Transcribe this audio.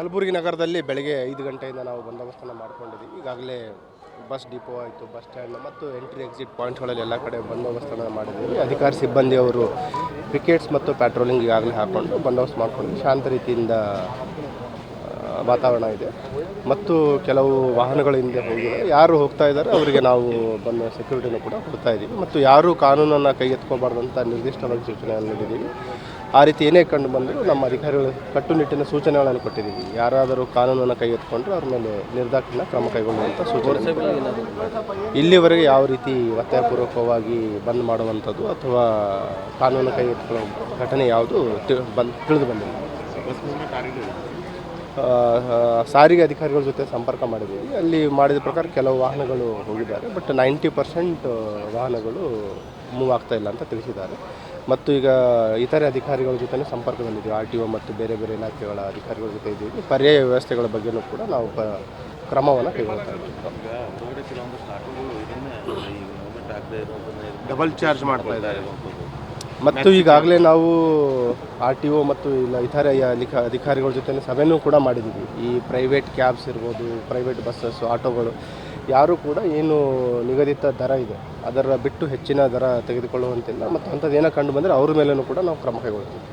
ಕಲಬುರಗಿ ನಗರದಲ್ಲಿ ಬೆಳಗ್ಗೆ ಐದು ಗಂಟೆಯಿಂದ ನಾವು ಬಂದೋಬಸ್ತನ್ನು ಮಾಡ್ಕೊಂಡಿದ್ದೀವಿ ಈಗಾಗಲೇ ಬಸ್ ಡಿಪೋ ಆಯಿತು, ಬಸ್ ಸ್ಟ್ಯಾಂಡ್ ಮತ್ತು ಎಂಟ್ರಿ ಎಕ್ಸಿಟ್ ಪಾಯಿಂಟ್ಗಳಲ್ಲಿ ಎಲ್ಲ ಕಡೆ ಬಂದೋಬಸ್ತನ್ನು ಮಾಡಿದ್ದೀವಿ. ಅಧಿಕಾರಿ ಸಿಬ್ಬಂದಿಯವರು ಪಿಕೆಟ್ಸ್ ಮತ್ತು ಪ್ಯಾಟ್ರೋಲಿಂಗ್ ಈಗಾಗಲೇ ಹಾಕ್ಕೊಂಡು ಬಂದೋಬಸ್ತ್ ಮಾಡ್ಕೊಂಡು ಶಾಂತ ರೀತಿಯಿಂದ ವಾತಾವರಣ ಇದೆ. ಮತ್ತು ಕೆಲವು ವಾಹನಗಳ ಹಿಂದೆ ಹೋಗಿದೆ. ಯಾರು ಹೋಗ್ತಾ ಇದ್ದಾರೆ, ಅವರಿಗೆ ನಾವು ಬಂದ ಸೆಕ್ಯೂರಿಟಿನೂ ಕೂಡ ಕೊಡ್ತಾ ಇದ್ದೀವಿ ಮತ್ತು ಯಾರು ಕಾನೂನನ್ನು ಕೈ ಅಂತ ನಿರ್ದಿಷ್ಟವಾಗಿ ಸೂಚನೆಯನ್ನು ನೀಡಿದ್ದೀವಿ ಆ ರೀತಿ ಏನೇ ಕಂಡು ಬಂದರೂ ನಮ್ಮ ಅಧಿಕಾರಿಗಳು ಕಟ್ಟುನಿಟ್ಟಿನ ಸೂಚನೆಗಳನ್ನು ಕೊಟ್ಟಿದ್ದೀವಿ. ಯಾರಾದರೂ ಕಾನೂನನ್ನು ಕೈಗೆತ್ಕೊಂಡ್ರೆ ಅವ್ರ ಮೇಲೆ ನಿರ್ದಾಕ್ಷಿಣ್ಯ ಕ್ರಮ ಕೈಗೊಳ್ಳುವಂಥ ಸೂಚನೆ. ಇಲ್ಲಿವರೆಗೆ ಯಾವ ರೀತಿ ಒತ್ತಾಯಪೂರ್ವಕವಾಗಿ ಬಂದ್ ಮಾಡುವಂಥದ್ದು ಅಥವಾ ಕಾನೂನು ಕೈಗೆತ್ತಿಕೊಳ್ಳೋ ಘಟನೆ ಯಾವುದು ಬಂದ್ ತಿಳಿದು ಬಂದಿಲ್ಲ. ಸಾರಿಗೆ ಅಧಿಕಾರಿಗಳ ಜೊತೆ ಸಂಪರ್ಕ ಮಾಡಿದ್ದೀವಿ. ಅಲ್ಲಿ ಮಾಡಿದ ಪ್ರಕಾರ ಕೆಲವು ವಾಹನಗಳು ಹೋಗಿದ್ದಾರೆ ಬಟ್ ನೈಂಟಿ ಪರ್ಸೆಂಟ್ ವಾಹನಗಳು ಮೂವ್ ಆಗ್ತಾ ಇಲ್ಲ ಅಂತ ತಿಳಿಸಿದ್ದಾರೆ. ಮತ್ತು ಈಗ ಇತರೆ ಅಧಿಕಾರಿಗಳ ಜೊತೆ ಸಂಪರ್ಕದಲ್ಲಿದ್ದೀವಿ. ಆರ್ ಟಿ ಒ ಮತ್ತು ಬೇರೆ ಬೇರೆ ಇಲಾಖೆಗಳ ಅಧಿಕಾರಿಗಳ ಜೊತೆ ಇದ್ದೀವಿ. ಪರ್ಯಾಯ ವ್ಯವಸ್ಥೆಗಳ ಬಗ್ಗೆಯೂ ಕೂಡ ನಾವು ಪ ಕ್ರಮವನ್ನು ಕೈಗೊಳ್ತಾ ಇದ್ದೀವಿ. ಡಬಲ್ ಚಾರ್ಜ್ ಮಾಡ್ತಾ ಇದ್ದಾರೆ. ಮತ್ತು ಈಗಾಗಲೇ ನಾವು ಆರ್ ಟಿ ಒ ಮತ್ತು ಇಲ್ಲ ಇತರೆ ಅಧಿಕ- ಅಧಿಕಾರಿಗಳ ಜೊತೆ ಸಭೆನೂ ಕೂಡ ಮಾಡಿದ್ದೀವಿ. ಈ ಪ್ರೈವೇಟ್ ಕ್ಯಾಬ್ಸ್ ಇರ್ಬೋದು ಪ್ರೈವೇಟ್ ಬಸ್ಸಸ್ ಆಟೋಗಳು ಯಾರೂ ಕೂಡ ಏನು ನಿಗದಿತ ದರ ಇದೆ. ಅದರ ಬಿಟ್ಟು ಹೆಚ್ಚಿನ ದರ ತೆಗೆದುಕೊಳ್ಳುವಂತಿಲ್ಲ. ಮತ್ತು ಅಂಥದ್ದು ಏನೋ ಕಂಡು ಬಂದರೆ ಅವ್ರ ಮೇಲೂ ಕೂಡ ನಾವು ಕ್ರಮ ಕೈಗೊಳ್ತೀವಿ